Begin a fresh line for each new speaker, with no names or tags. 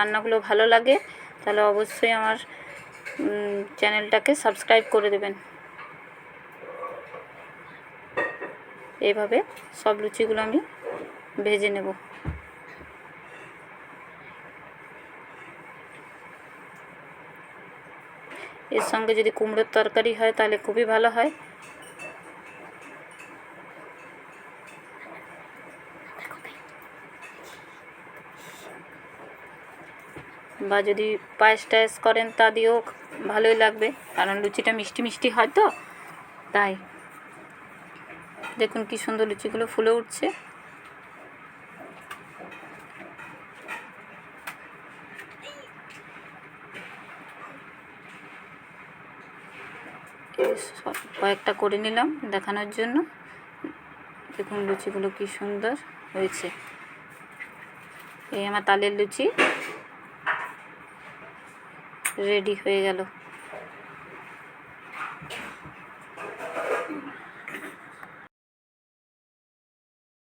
রান্নাগুলো ভালো লাগে, তাহলে অবশ্যই আমার চ্যানেলটাকে সাবস্ক্রাইব করে দেবেন। এইভাবে সব লুচিগুলো আমি ভেজে নেব। এর সঙ্গে যদি কুমড়োর তরকারি হয়, তাহলে খুবই ভালো হয়। বা যদি পায়েস টায়েস করেন তা দিয়েও ভালোই লাগবে। কারণ লুচিটা মিষ্টি মিষ্টি হয় তো, তাই। দেখুন কি সুন্দর লুচিগুলো ফুলে উঠছে। কয়েকটা করে নিলাম দেখানোর জন্য। দেখুন লুচিগুলো কি সুন্দর হয়েছে। এই আমার তালের লুচি। রেডি হয়ে গেল।